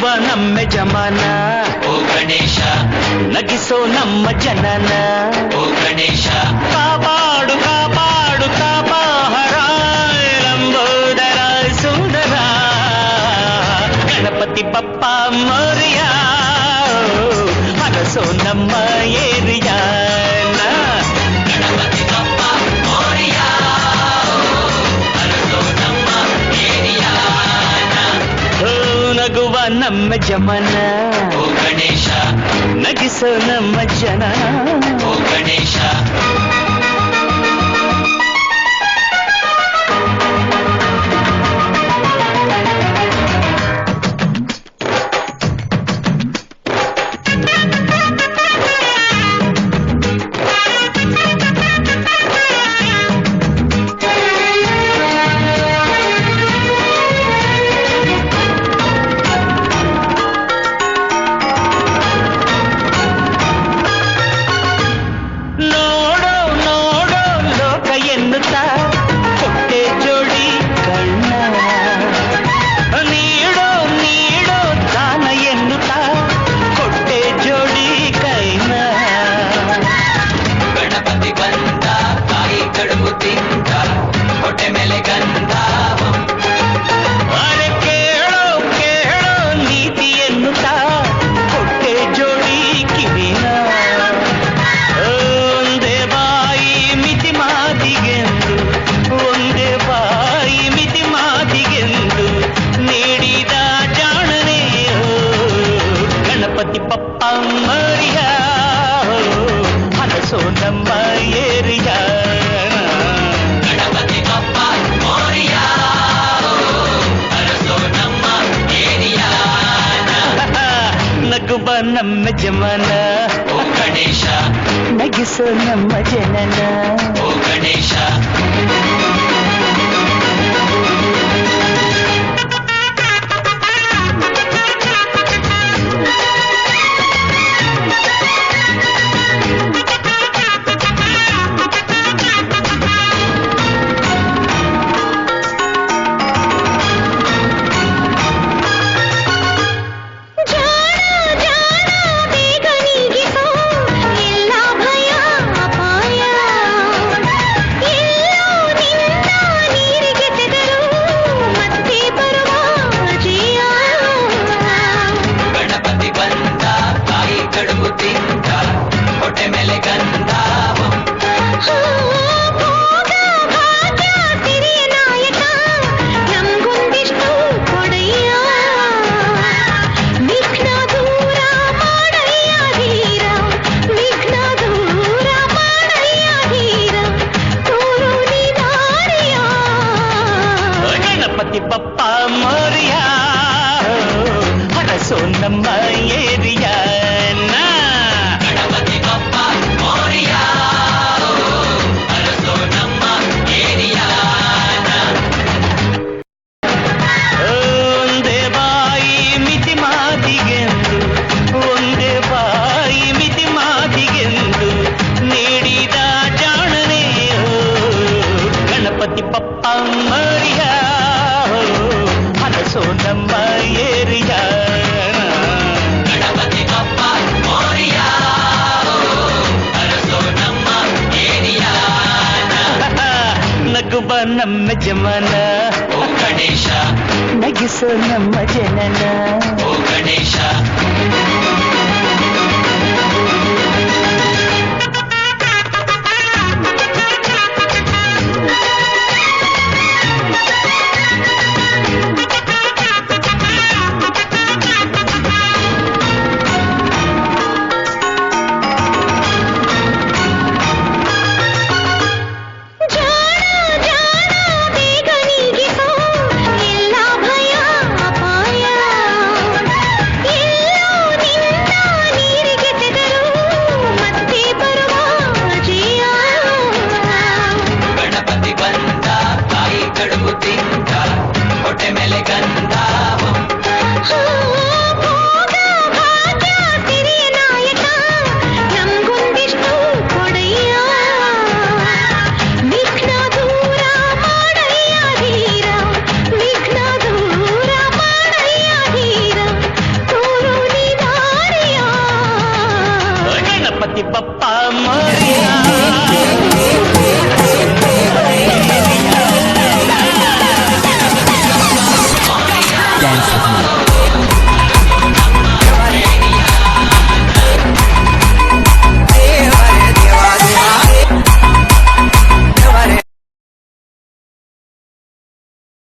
ನಗುವ ನಮ್ಮ ಜಮನ. ಓ ಗಣೇಶ. ನಗಿಸೋ ನಮ್ಮ ಜನನ. ಓ ಗಣೇಶ. ಕಾಪಾಡು ಕಾಪಾಡು ಕಾಪಾಹರಾಯ ಲಂಬೋದರ ಸುಂದರ. ಗಣಪತಿ ಬಪ್ಪ ಮೋರಿಯ. ಮನಸೋ ನಮ್ಮ ನಮ್ಮ ಜಮನ. ಗಣೇಶ. ನಗಿಸೋ ನಮ್ಮ ಜನ. ಗಣೇಶ. ಒಬ್ಬ ನಮ್ಮ ಜಮನ. ಓ ಗಣೇಶ. ನಗಿಸೋ ನಮ್ಮ ಜನನ. ಓ ಗಣೇಶ. அப்பா மரியா சொன்ன ನಮ್ಮ ಏರಿಯಾ. ನಗುವ ನಮ್ಮ ಜಮನ. ಗಣೇಶ. ನಗಿಸೋ ನಮ್ಮ ಜನನ. ಗಣೇಶ.